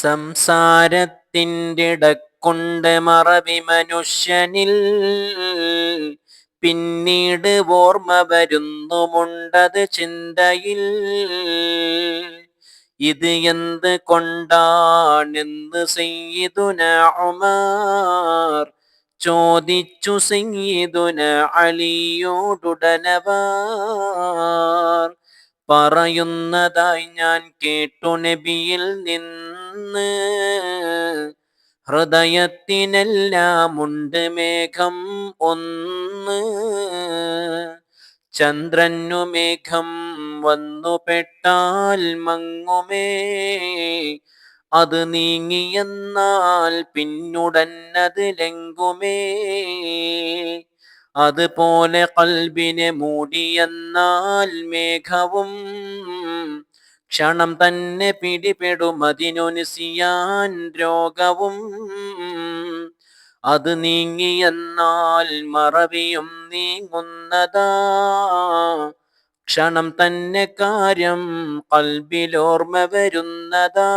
സംസാരത്തിന്റെ ഇടക്കൊണ്ട് മറവി മനുഷ്യനിൽ. പിന്നീട് ഓർമ്മ വരുന്നുമുണ്ടത് ചിന്തയിൽ. ഇത് എന്ത് കൊണ്ടാണെന്ന് സയ്യിദുന ഉമാർ ചോദിച്ചു. സയ്യിദുന അലിയോടുടനവാർ പറയുന്നതായി ഞാൻ കേട്ടു നബിയിൽ നിന്ന്. ഹൃദയത്തിനെല്ലാമുണ്ട് മേഘം ഒന്ന്. ചന്ദ്രനു മേഘം വന്നു പെട്ടാൽ മങ്ങുമേ. അത് നീങ്ങിയെന്നാൽ പിന്നുടന്നത് ലങ്കുമേ അതുപോലെ കൽബിനെ മൂടിയെന്നാൽ മേഘവും ക്ഷണം തന്നെ പിടിപെടും അതിനൊനുസിയാൻ രോഗവും. അത് നീങ്ങിയെന്നാൽ മറവിയും നീങ്ങുന്നതാ. ക്ഷണം തന്നെ കാര്യം കൽബിലോർമ്മ വരുന്നതാ.